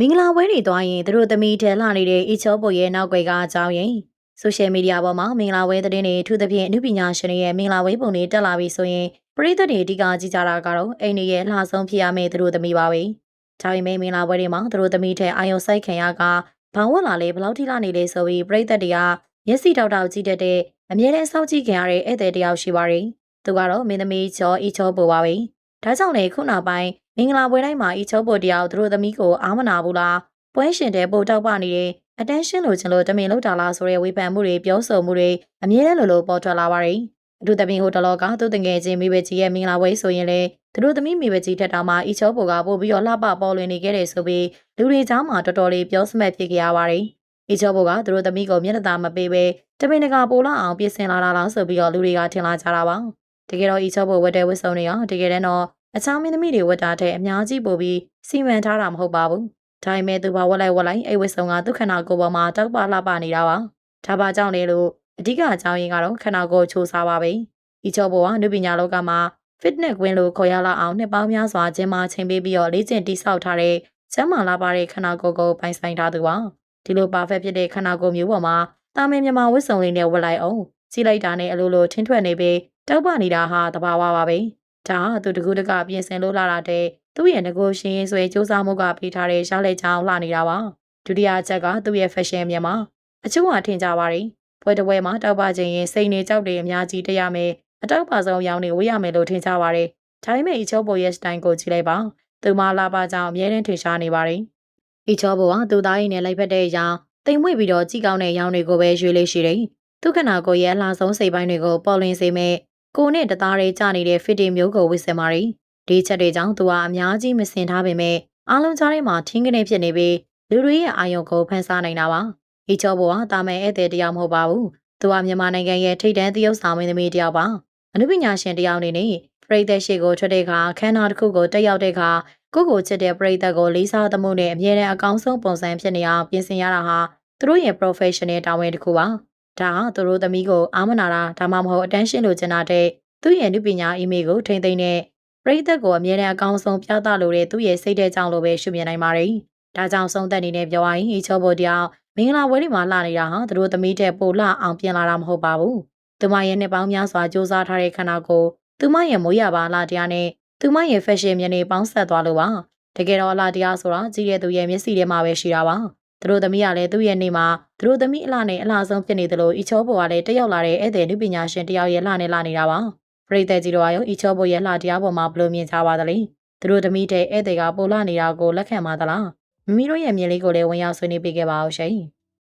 မင်္ဂလာပွဲတွေသွားရင်သူတို့သမီးထဲလှနေတဲ့အီချောပေါ်ရဲ့နောက်ွယ်ကအကြောင်းရင်းဆိုရှယ်မီဒီယာပေါ်မှာမင်္ဂလာပွဲသတင်းတွေအထူးသဖြင့်အနုပညာရှင်တွေရဲ့မင်္ဂလာပွဲပုံတွေတက်လာပြီဆိုရင်ပရိသတ်တွေအဓိကကြည့်ကြတာကတော့အိမ်တွေရဲ့လှဆုံးဖြစ်ရမယ့်သူတို့သမီးပါပဲ။ဒါပေမဲ့မင်္ဂလာပွဲတွေမှာသူတို့သမီးထဲအာယုံစိုက်ခံရကဘောင်ဝက်လာလေဘလောက်ထိလာနေလဲဆိုပြီးပရိသတ်တွေကမျက်စိတောက်တောက်ကြည့်တတ်တဲ့အမြဲတမ်းစောင့်ကြည့်ခံရတဲ့ဧည့်သည်တစ်ယောက်ရှိပါတယ်။သူကတော့မင်းသမီးချောအီချောပေါ်ပါပဲ။ဒါကြောင့်လေခုနောက်ပိုင်း မင်္ဂလာပွဲတိုင်းမှာအီချောပေါ်တယောက်သူတို့သမီးကိုအားမနာဘူးလား။ပွဲရှင်တဲ့ပို့တောက်ပနေတဲ့အတန်းရှင်းလို့ချင်လို့တမင်လောက်တာလားဆိုတဲ့ဝေဖန်မှုတွေပြောဆိုမှုတွေအမြဲတမ်းလိုလိုပေါ်ထွက်လာပါတယ်။အထူးသဖြင့်ဟိုတလောကသူတငယ်ချင်းမိဘကြီးရဲ့မင်္ဂလာပွဲဆိုရင်လေသူတို့သမီးမိဘကြီးထက်တောင်မှအီချောပေါ်ကပို့ပြီးတော့လှပပေါ်လွင်နေခဲ့တယ်ဆိုပြီးလူတွေကြားမှာတော်တော်လေးပြောစမှတ်ဖြစ်ကြရပါတယ်။အီချောပေါ်ကသူတို့သမီးကိုမျက်နှာသာမပေးဘဲတမင်တကာပိုလာအောင်ပြင်ဆင်လာတာလားဆိုပြီးတော့လူတွေကထင်လာကြတာပါ။တကယ်တော့အီချောပေါ်ဝတ်တဲ့ဝတ်စုံတွေရောတကယ်တမ်းတော့ အခြားမင်းသမီးတွေဝတ်တာတဲ့အများကြီးပို့ပြီးစီမံထားတာမဟုတ်ပါဘူး။ဒါပေမဲ့သူဘာဝက်လိုက်ဝက်လိုက်အိတ်ဝတ်ဆောင်ကသူခန္ဓာကိုယ်ပေါ်မှာတောက်ပလှပနေတာပါ။ဒါပါကြောင့်လေလို့အဓိကအကြောင်းရင်းကတော့ခန္ဓာကိုယ်ချိုးစားပါပဲ။ဤချောဘောကနုပညာလောကမှာ fitness ကွင်းလို့ခေါ်ရလောက်အောင်နှစ်ပေါင်းများစွာကျင်းမာချိန်ပေးပြီးတော့လေ့ကျင့်တိဆောက်ထားတဲ့ကျန်းမာလာပါတဲ့ခန္ဓာကိုယ်ကိုပိုင်ဆိုင်ထားသူပါ။ဒီလို perfect ဖြစ်တဲ့ခန္ဓာကိုယ်မျိုးပေါ်မှာတာမင်မြမဝတ်စုံလေးနဲ့ဝတ်လိုက်အောင်ကြည့်လိုက်တာနဲ့အလိုလိုထင်းထွက်နေပြီးတောက်ပနေတာဟာတဘာဝပါပဲ။ ဒါကသူတကူတကပြင်ဆင်လို့လာတာတဲ့သူ့ရဲ့ငကိုရှင်ရင်ဆွဲစူးစမ်းမှုကပေးထားတဲ့ရှားလက်ချောင်းလှနေတာပါဒုတိယအချက်ကသူ့ရဲ့ fashion မြန်မာအချို့ကထင်ကြပါတယ်ပွဲတစ်ပွဲမှာတောက်ပါခြင်းရင်စိတ်နေကြောက်တွေအများကြီးတက်ရမယ်အတောက်ပါဆုံးရောင်းနေဝေးရမယ်လို့ထင်ကြပါတယ်ဒါပေမဲ့အချို့ပေါ်ရဲ့ style ကိုကြည့်လိုက်ပါသူမလာပါကြောင်အမြဲတမ်းထင်ရှားနေပါတယ်အချို့ပေါ်ကသူသားရင်းနဲ့လိုက်ဖက်တဲ့အကြောင်းတိမ်မွေ့ပြီးတော့ကြည်ကောင်းတဲ့ရောင်းတွေကိုပဲရွေးလေးရှိတယ်သူခနာကိုရဲ့အလားဆုံးစိတ်ပိုင်းတွေကိုပေါ်လွင်စေမဲ့ ကိုနဲ့တသားလေးကြနေတဲ့ fitting မျိုးကိုဝစ်စင်ပါတယ်ဒီချက်တွေကြောင့်သူဟာအများကြီးမစင်ထားပေမဲ့အားလုံးကြားထဲမှာထင်းကနေဖြစ်နေပြီးလူတွေရဲ့အာရုံကိုဖန်ဆားနိုင်တာပါ။ဤချောဘောကတာမယ်ဧည့်သည်တယောက်မဟုတ်ပါဘူး။သူကမြန်မာနိုင်ငံရဲ့ထိပ်တန်းသရုပ်ဆောင်မင်းသမီးတယောက်ပါ။အနုပညာရှင်တယောက်အနေနဲ့ပရိသတ်ရှိကိုထွက်တဲ့အခါခန်းနာတစ်ခုကိုတက်ရောက်တဲ့အခါကိုကိုချစ်တဲ့ပရိသတ်ကိုလေးစားသမှုနဲ့အမြဲတမ်းအကောင်းဆုံးပုံစံဖြစ်နေအောင်ပြင်ဆင်ရတာဟာသူတို့ရဲ့ professional တာဝန်တစ်ခုပါ။ ဒါဟာသူတို့သမီးကိုအားမနာတာဒါမှမဟုတ် attention လိုချင်တာတဲ့သူ့ရဲ့နုပညာ email ကိုထိမ့်သိမ့်တဲ့ပရိသတ်ကိုအမြဲတမ်းအကောင်းဆုံးပြသလိုတဲ့သူ့ရဲ့စိတ်တဲ့ကြောင့်လိုပဲရှုမြင်နိုင်ပါတယ်။ဒါကြောင့်ဆုံးသက်အနေနဲ့ပြောရရင်အချောဘောတယောက်မင်္ဂလာပွဲတွေမှာလှနေတာဟာသူတို့သမီးတဲ့ပိုလှအောင်ပြင်လာတာမဟုတ်ပါဘူး။သူမရဲ့နှစ်ပေါင်းများစွာစူးစမ်းထားတဲ့ခန္ဓာကိုယ်သူမရဲ့မိုးရပါလာတရားနဲ့သူမရဲ့ fashion မျက်နှာပေါင်းဆက်သွားလို့ပါ။တကယ်တော့အလားတရားဆိုတာကြည့်ရတဲ့သူရဲ့မျက်စိထဲမှာပဲရှိတာပါ။ သူတို့သမီးကလည်းသူ့ရဲ့နေမှာသူတို့သမီးအလှနဲ့အလှဆုံးဖြစ်နေသလိုအချောဘောကလည်းတက်ရောက်လာတဲ့ဧည့်သည်နုပညာရှင်တယောက်ရဲ့လှနဲ့လှနေတာပါ။ပရိသတ်ကြီးတို့အရောဤချောဖို့ရဲ့လှတရားပေါ်မှာဘလို့မြင်ကြပါသလဲသူတို့သမီးတဲ့ဧည့်သည်ကပိုလာနေတာကိုလက်ခံပါသလားမိမိတို့ရဲ့မြင်လေးကိုလည်းဝင်ရောက်ဆွေးနွေးပေးခဲ့ပါအောင်ရှင်